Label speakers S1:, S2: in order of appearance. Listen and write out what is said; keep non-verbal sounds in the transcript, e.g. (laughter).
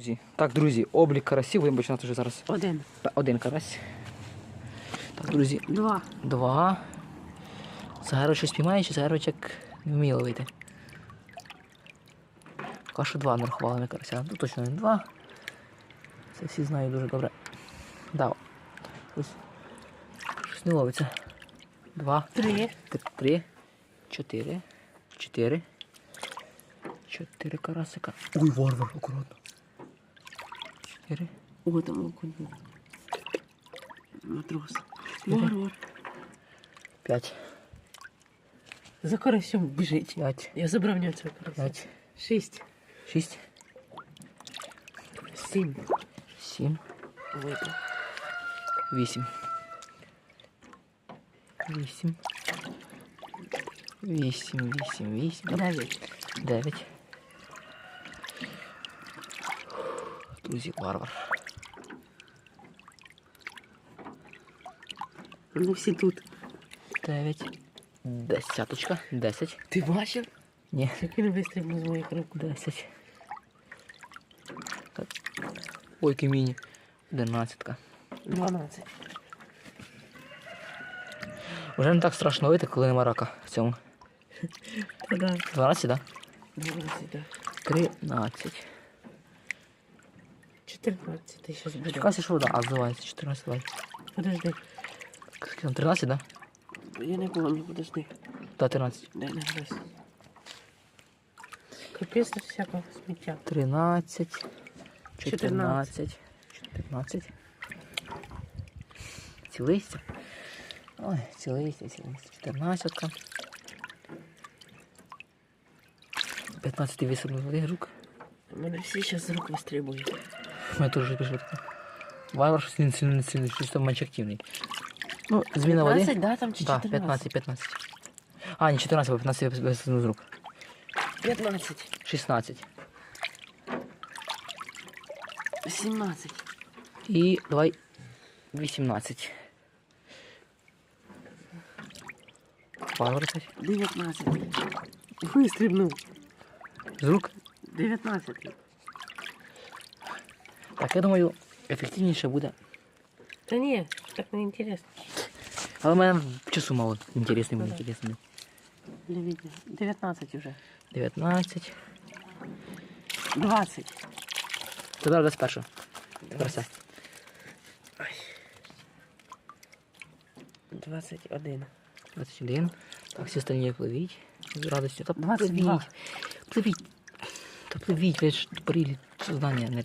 S1: Друзі, Так, друзі, облік карасів, будемо починати вже зараз.
S2: Один.
S1: Один карась. Так, друзі,
S2: Два.
S1: два. Загеро щось піймає, чи загерочок не вміє ловити. Поки що два нарахували ми карася. Ну точно не два. Це всі знають дуже добре. Да. Щось, щось не ловиться. Два.
S2: Три.
S1: Три. Чотири. Чотири. Чотири карасика. Ой, варвар, акуратно. Чотири.
S2: О, там окунь. Матрос.
S1: Чотири.
S2: Варвар.
S1: П'ять.
S2: За карасем біжить.
S1: П'ять.
S2: Я забрав в нього цього карася.
S1: П'ять.
S2: Шість.
S1: Шість.
S2: Сім.
S1: Сім.
S2: Випав.
S1: Вісім. Вісім. Вісім, вісім, вісім.
S2: Дев'ять.
S1: Дев'ять. грузил варвар.
S2: Ну все тут.
S1: Дев'ять. Десяточка. Десять.
S2: Ты бачив?
S1: Ні.
S2: Як він вистрибнув з моїх рук.
S1: Десять. Ой, кіміні. Одинадцятка.
S2: Дванадцять.
S1: Вже не так страшно вийти, коли нема рака в цьому. (laughs) Дванадцять, так?
S2: Дванадцять,
S1: так.
S2: Тринадцять. 14 сейчас будет.
S1: Чекайся, що вода, а здавається, 14 лайк.
S2: Подожди.
S1: Скільки там, 13, да?
S2: Я не помню, подожди.
S1: Да, 13.
S2: Да, не десь. Капець всякого сміття.
S1: 13, 14, 15. Ці листя. Ой, ці листя, ці листя. 14. 15 весом воды, рук.
S2: У мене всі сейчас з рук вистрибують.
S1: У мене теж пішло таке. Вайвар щось не сильно не сильний, щось там менш активний. Ну, зміна води.
S2: 15, да, там чи
S1: Так,
S2: 14?
S1: 15, 15. А, не 14, бо 15 висипнув з рук.
S2: 15.
S1: 16.
S2: 17.
S1: І давай 18. Вайвар щось.
S2: 19. Вистрибнув.
S1: З рук.
S2: 19.
S1: Так, я думаю, ефективніше буде.
S2: Та ні, так не інтересно.
S1: Але в мене часу мало. Інтересний буде, інтересний.
S2: Для 19 уже.
S1: 19.
S2: 20.
S1: Тепер без першого. Перся.
S2: 21.
S1: 21. Так, всі остальні пливіть. З радістю. Та
S2: 22.
S1: пливіть. Пливіть. Та пливіть, ви ж тупорілі создання, не